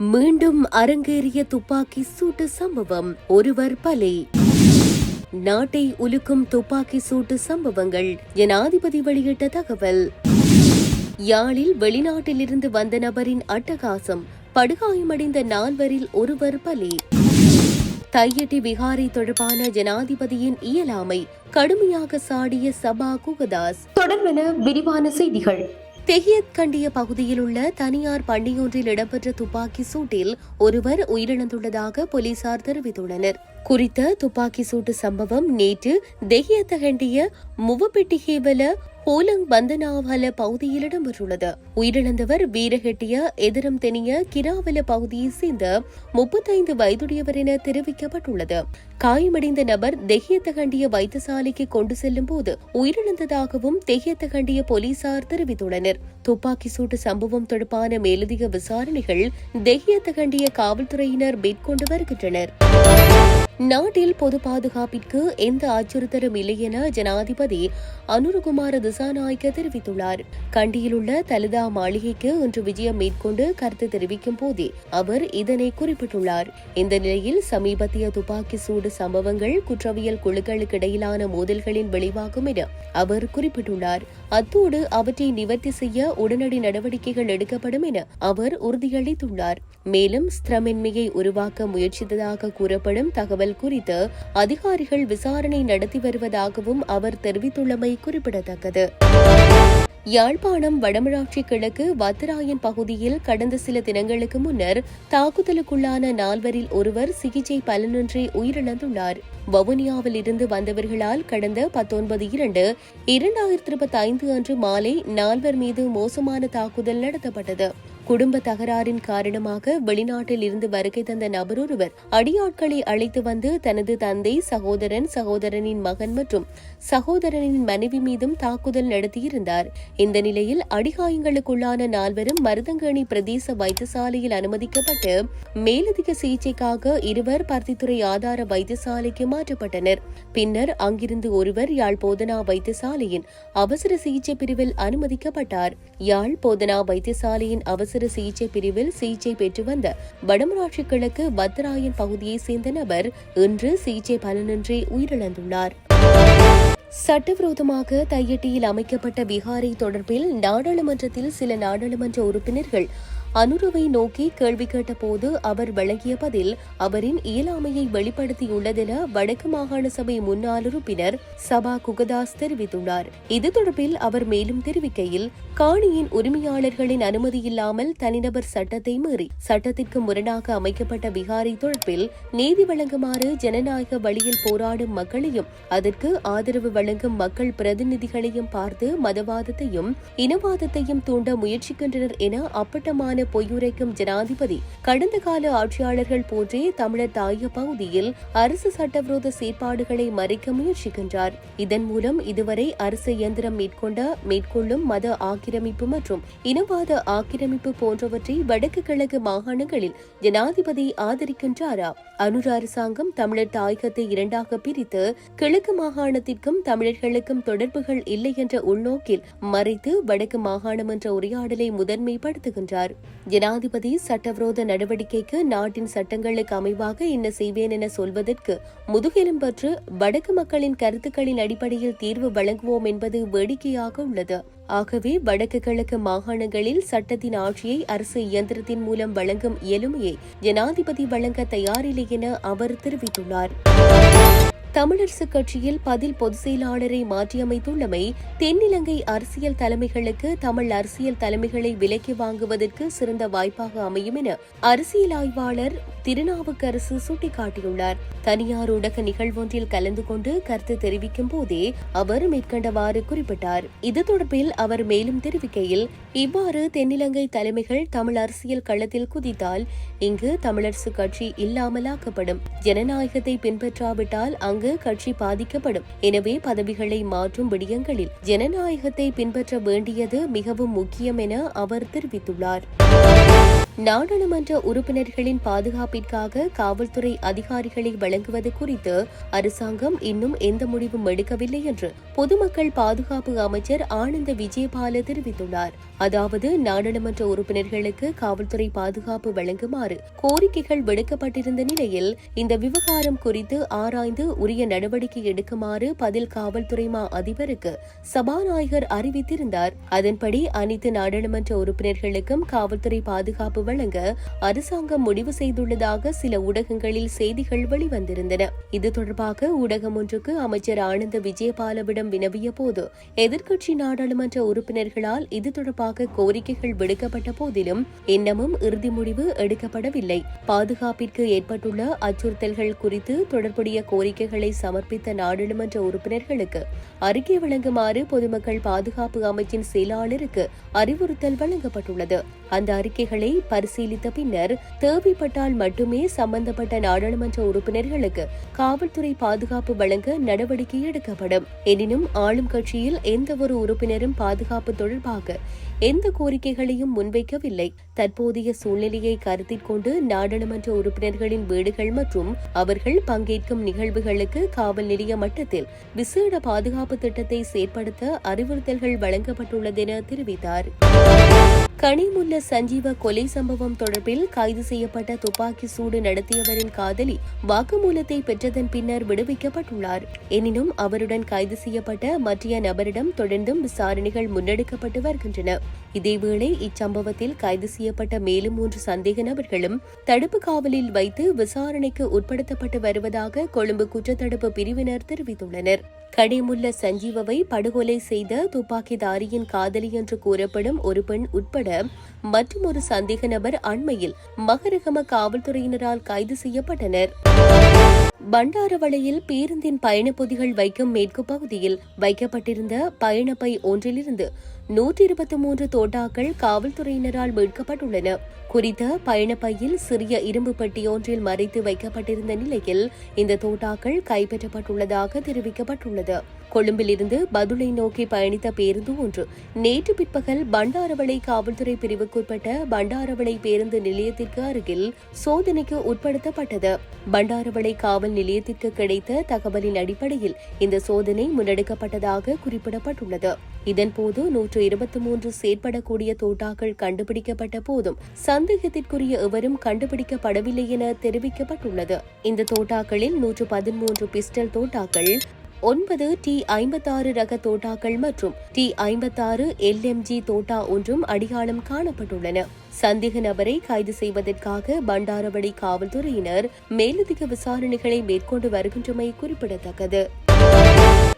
மீண்டும் அரங்கேறிய துப்பாக்கி சூட்டு சம்பவம். ஒருவர் பலி. நாட்டை உலுக்கும் துப்பாக்கி சூட்டு சம்பவங்கள் ஜனாதிபதி வெளியிட்ட தகவல். யாழில் வெளிநாட்டிலிருந்து வந்த நபரின் அட்டகாசம் படுகாயமடைந்த நால்வரில் ஒருவர் பலி. தையட்டி விகாரை தொடர்பான ஜனாதிபதியின் இயலாமை கடுமையாக சாடிய சபா குகதாஸ். தொடர்பென விரிவான செய்திகள். தெஹியத் கண்டிய பகுதியில் உள்ள தனியார் பண்டியொன்றில் இடம்பெற்ற துப்பாக்கி சூட்டில் ஒருவர் உயிரிழந்துள்ளதாக போலீசார் தெரிவித்துள்ளனர். குறித்த துப்பாக்கி சூட்டு சம்பவம் நேற்று தெஹியத்தகண்டிய முவப்பெட்டிகேவல ஹோலங் பந்தனாவல பகுதியில் இடம்பெற்றுள்ளது உயிரிழந்தவர் வீரகெட்டிய எதிரம் தெனிய கிராவல பகுதியை சேர்ந்த முப்பத்தைந்து வயதுடையவர் என தெரிவிக்கப்பட்டுள்ளது. காயமடைந்த நபர் தெஹியத்தகண்டிய வைத்தியசாலைக்கு கொண்டு செல்லும் போது உயிரிழந்ததாகவும் தெஹியத்தகண்டிய போலீசார் தெரிவித்துள்ளனர். துப்பாக்கி சூட்டு சம்பவம் தொடர்பான மேலதிக விசாரணைகள் தெஹியத்தகண்டிய காவல்துறையினர் மேற்கொண்டு வருகின்றனர். நாட்டில் பொது பாதுகாப்பிற்கு எந்த அச்சுறுத்தலும் இல்லை என ஜனாதிபதி அனுருகுமார திசாநாயக்க தெரிவித்துள்ளார். கண்டியில் உள்ள தலிதா மாளிகைக்கு இன்று விஜயம் மேற்கொண்டு கருத்து தெரிவிக்கும் போதே அவர் இதனை குறிப்பிட்டுள்ளார். இந்த நிலையில் சமீபத்திய துப்பாக்கி சூடு சம்பவங்கள் குற்றவியல் குழுக்களுக்கு இடையிலான மோதல்களின் விளைவாகும் என அவர் குறிப்பிட்டுள்ளார். அத்தோடு அவற்றை நிவர்த்தி செய்ய உடனடி நடவடிக்கைகள் எடுக்கப்படும் என அவர் உறுதியளித்துள்ளார். மேலும் ஸ்திரமின்மையை உருவாக்க முயற்சித்ததாக கூறப்படும் தகவல் குறித்து அதிகாரிகள் விசாரணை நடத்தி வருவதாகவும் அவர் தெரிவித்துள்ளமை குறிப்பிடத்தக்கது. யாழ்ப்பாணம் வடமராட்சி கிழக்கு வத்தராயன் பகுதியில் கடந்த சில தினங்களுக்கு முன்னர் தாக்குதலுக்குள்ளான நால்வரில் ஒருவர் சிகிச்சை பலனின்றி உயிரிழந்துள்ளார். வவுனியாவில் இருந்து வந்தவர்களால் கடந்த பத்தொன்பது இரண்டு இரண்டாயிரத்தி இருபத்தி ஐந்து அன்று மாலை நால்வர் மீது மோசமான தாக்குதல் நடத்தப்பட்டது. குடும்ப தகராறின் காரணமாக வெளிநாட்டில் இருந்து வருகை தந்த நபர் ஒருவர் அடியாட்களை அழைத்து வந்து தனது தந்தை சகோதரன் சகோதரனின் மகன் மற்றும் சகோதரனின் மனைவி மீதும் தாக்குதல் நடத்தியிருந்தார். இந்த நிலையில் அடிகாயங்களுக்குள்ளான நால்வரும் மருதங்கேணி பிரதேச வைத்தியசாலையில் அனுமதிக்கப்பட்டு மேலதிக சிகிச்சைக்காக இருவர் பருத்தித்துறை ஆதார வைத்தியசாலைக்கு மாற்றப்பட்டனர். பின்னர் அங்கிருந்து ஒருவர் யாழ் போதனா வைத்தியசாலையின் அவசர சிகிச்சை பிரிவில் அனுமதிக்கப்பட்டார். யாழ் போதனா வைத்தியசாலையின் அவசர சிகிச்சை பிரிவில் சிகிச்சை பெற்று வந்த வடமராட்சி கிழக்கு பத்ராயன் பகுதியைச் சேர்ந்த நபர் இன்று சிகிச்சை பலனின்றி உயிரிழந்துள்ளார். சட்டவிரோதமாக தையட்டியில் அமைக்கப்பட்ட விகாரை தொடர்பில் நாடாளுமன்றத்தில் சில நாடாளுமன்ற உறுப்பினர்கள் அனுருவை நோக்கி கேள்வி கேட்டபோது அவர் வழங்கிய பதில் அவரின் இயலாமையை வெளிப்படுத்தியுள்ளதென வடக்கு மாகாண சபை முன்னாள் உறுப்பினர் சபா குகதாஸ் தெரிவித்துள்ளார். இது தொடர்பில் அவர் மேலும் தெரிவிக்கையில் காணியின் உரிமையாளர்களின் அனுமதி இல்லாமல் தனிநபர் சட்டத்தை மீறி சட்டத்திற்கு முரணாக அமைக்கப்பட்ட விகாரை தொடர்பில் நீதி வழங்குமாறு ஜனநாயக வழியில் போராடும் மக்களையும் அதற்கு ஆதரவு வழங்கும் மக்கள் பிரதிநிதிகளையும் பார்த்து மதவாதத்தையும் இனவாதத்தையும் தூண்ட முயற்சிக்கின்றனர் என அப்பட்டமான பொய்யுரைக்கும் ஜனாதிபதி கடந்த கால ஆட்சியாளர்கள் போன்றே தமிழர் தாய பகுதியில் அரசு சட்டவிரோத செயற்பாடுகளை மறைக்க முயற்சிக்கின்றார். இதன் மூலம் இதுவரை அரசு இயந்திரம் மேற்கொண்ட மேற்கொள்ளும் மத ஆக்கிரமிப்பு மற்றும் இனவாத ஆக்கிரமிப்பு போன்றவற்றை வடக்கு கிழக்கு மாகாணங்களில் ஜனாதிபதி ஆதரிக்கின்றாரா? அனுர் அரசாங்கம் தமிழர் தாயகத்தை இரண்டாக பிரித்து கிழக்கு மாகாணத்திற்கும் தமிழர்களுக்கும் தொடர்புகள் இல்லை என்ற உள்நோக்கில் மறைத்து வடக்கு மாகாணம் என்ற உரையாடலை முதன்மைப்படுத்துகின்றார். ஜனாதிபதி சட்டவிரோத நடவடிக்கைக்கு நாட்டின் சட்டங்களுக்கு அமைவாக என்ன செய்வேன் என சொல்வதற்கு முதுகெலும்பற்று வடக்கு மக்களின் கருத்துக்களின் அடிப்படையில் தீர்வு வழங்குவோம் என்பது வேடிக்கையாக உள்ளது. ஆகவே வடக்கு கிழக்கு மாகாணங்களில் சட்டத்தின் ஆட்சியை அரசு இயந்திரத்தின் மூலம் வழங்கும் இயலுமையை ஜனாதிபதி வழங்க தயாரில்லை என அவர் தெரிவித்துள்ளார். தமிழரசு கட்சியில் பதில் பொதுச் செயலாளரை மாற்றியமைத்துள்ளமை தென்னிலங்கை அரசியல் தலைமைகளுக்கு தமிழ் அரசியல் தலைமைகளை விலக்கி வாங்குவதற்கு சிறந்த வாய்ப்பாக அமையும் என அரசியல் ஆய்வாளர் திருநாவுக்கரசு சுட்டிக்காட்டியுள்ளார். தனியார் ஊடக நிகழ்வொன்றில் கலந்து கொண்டு கருத்து தெரிவிக்கும் போதே அவர் மேற்கண்டவாறு குறிப்பிட்டார். இது தொடர்பில் அவர் மேலும் தெரிவிக்கையில் இவ்வாறு தென்னிலங்கை தலைமைகள் தமிழ் அரசியல் களத்தில் குதித்தால் இங்கு தமிழரசு கட்சி இல்லாமலாக்கப்படும். ஜனநாயகத்தை பின்பற்றாவிட்டால் அங்கு கட்சி பாதிக்கப்படும். எனவே பதவிகளை மாற்றும் விடயங்களில் ஜனநாயகத்தை பின்பற்ற வேண்டியது மிகவும் முக்கியம் என அவர் தெரிவித்துள்ளார். நாடாளுமன்ற உறுப்பினர்களின் பாதுகாப்பிற்காக காவல்துறை அதிகாரிகளை வழங்குவது குறித்து அரசாங்கம் இன்னும் எந்த முடிவும் எடுக்கவில்லை என்று பொதுமக்கள் பாதுகாப்பு அமைச்சர் ஆனந்த விஜயபால தெரிவித்துள்ளார். அதாவது நாடாளுமன்ற உறுப்பினர்களுக்கு காவல்துறை பாதுகாப்பு வழங்குமாறு கோரிக்கைகள் விடுக்கப்பட்டிருந்த நிலையில் இந்த விவகாரம் குறித்து ஆராய்ந்து உரிய நடவடிக்கை எடுக்குமாறு பதில் காவல்துறை மா அதிபருக்கு சபாநாயகர் அறிவித்திருந்தார். அதன்படி அனைத்து நாடாளுமன்ற உறுப்பினர்களுக்கும் காவல்துறை பாதுகாப்பு வழங்க அரசாங்கம் முடிவு செய்துள்ளதாக சில ஊடகங்களில் செய்திகள் வெளிவந்திருந்தன. இது தொடர்பாக ஊடகம் ஒன்றுக்கு அமைச்சர் ஆனந்த விஜயபாலவிடம் வினவிய போது எதிர்க்கட்சி நாடாளுமன்ற உறுப்பினர்களால் இது தொடர்பாக கோரிக்கைகள் விடுக்கப்பட்ட போதிலும் இன்னமும் இறுதி முடிவு எடுக்கப்படவில்லை. பாதுகாப்பிற்கு ஏற்பட்டுள்ள அச்சுறுத்தல்கள் குறித்து தொடர்புடைய கோரிக்கைகளை சமர்ப்பித்த நாடாளுமன்ற உறுப்பினர்களுக்கு அறிக்கை வழங்குமாறு பொதுமக்கள் பாதுகாப்பு அமைச்சின் செயலாளருக்கு அறிவுறுத்தல் வழங்கப்பட்டுள்ளது. அந்த அறிக்கைகளை பரிசீலித்த பின்னர் தேவைப்பட்டால் மட்டுமே சம்பந்தப்பட்ட நாடாளுமன்ற உறுப்பினர்களுக்கு காவல்துறை பாதுகாப்பு வழங்க நடவடிக்கை எடுக்கப்படும். எனினும் ஆளும் கட்சியில் எந்தவொரு உறுப்பினரும் பாதுகாப்பு தொடர்பாக எந்த கோரிக்கைகளையும் முன்வைக்கவில்லை. தற்போதைய சூழ்நிலையை கருத்தில் கொண்டு நாடாளுமன்ற உறுப்பினர்களின் வீடுகள் மற்றும் அவர்கள் பங்கேற்கும் நிகழ்வுகளுக்கு காவல் நிலைய மட்டத்தில் விசேட பாதுகாப்பு திட்டத்தை செயற்படுத்த அறிவுறுத்தல்கள் வழங்கப்பட்டுள்ளதென தெரிவித்தார். கனிமுல்ல சஞ்சீவ கொலை சம்பவம் தொடர்பில் கைது செய்யப்பட்ட துப்பாக்கி சூடு நடத்தியவரின் காதலி வாக்குமூலத்தை பெற்றதன் பின்னர் விடுவிக்கப்பட்டுள்ளார். எனினும் அவருடன் கைது செய்யப்பட்ட மற்றைய நபரிடம் தொடர்ந்தும் விசாரணைகள் முன்னெடுக்கப்பட்டு வருகின்றன. இதேவேளை இச்சம்பவத்தில் கைது செய்யப்பட்ட மேலும் மூன்று சந்தேக நபர்களும் தடுப்பு காவலில் வைத்து விசாரணைக்கு உட்படுத்தப்பட்டு வருவதாக கொழும்பு குற்றத்தடுப்பு பிரிவினர் தெரிவித்துள்ளனர். கடிமுல்ல சஞ்சீவவை படுகொலை செய்த துப்பாக்கிதாரியின் காதலி என்று கூறப்படும் ஒரு பெண் உட்பட மற்றும் ஒரு சந்தேக நபர் அண்மையில் மகரகம காவல்துறையினரால் கைது செய்யப்பட்டனர். பண்டாரவளையில் பேருந்தின் பயணப்பொதிகள் வைக்கும் மேற்கு பகுதியில் வைக்கப்பட்டிருந்த பயணப்பை ஒன்றிலிருந்து நூற்றி இருபத்தி மூன்று தோட்டாக்கள் காவல்துறையினரால் மீட்கப்பட்டுள்ளன. குறித்த பயணப்பையில் சிறிய இரும்பு பெட்டி ஒன்றில் மறைத்து வைக்கப்பட்டிருந்த நிலையில் இந்த தோட்டாக்கள் கைப்பற்றப்பட்டுள்ளதாக தெரிவிக்கப்பட்டுள்ளது. கொழும்பிலிருந்து பதுளை நோக்கி பயணித்த பேருந்து ஒன்று. நேற்று பிற்பகல் பண்டாரவளை காவல்துறை பிரிவுக்குட்பட்ட பண்டாரவளை பேருந்து நிலையத்திற்கு அருகில் சோதனைக்கு உட்படுத்தப்பட்டது. பண்டாரவளை காவல் நிலையத்திற்கு கிடைத்த தகவலின் அடிப்படையில் இந்த சோதனை முன்னெடுக்கப்பட்டதாக குறிப்பிடப்பட்டுள்ளது. இதன்போது நூற்று இருபத்தி மூன்று செயற்படக்கூடிய தோட்டாக்கள் கண்டுபிடிக்கப்பட்ட போதும் சந்தேகத்திற்குரிய எவரும் கண்டுபிடிக்கப்படவில்லை என தெரிவிக்கப்பட்டுள்ளது. இந்த தோட்டாக்களில் நூற்று பதிமூன்று பிஸ்டல் தோட்டாக்கள் ஒன்பது டி ஐம்பத்தாறு ரக தோட்டாக்கள் மற்றும் டி ஐம்பத்தாறு எல்எம்ஜி தோட்டா ஒன்றும் அடையாளம் காணப்பட்டுள்ளன. சந்தேக நபரை கைது செய்வதற்காக பண்டாரவடி காவல்துறையினர் மேலதிக விசாரணைகளை மேற்கொண்டு வருகின்றமை குறிப்பிடத்தக்கது.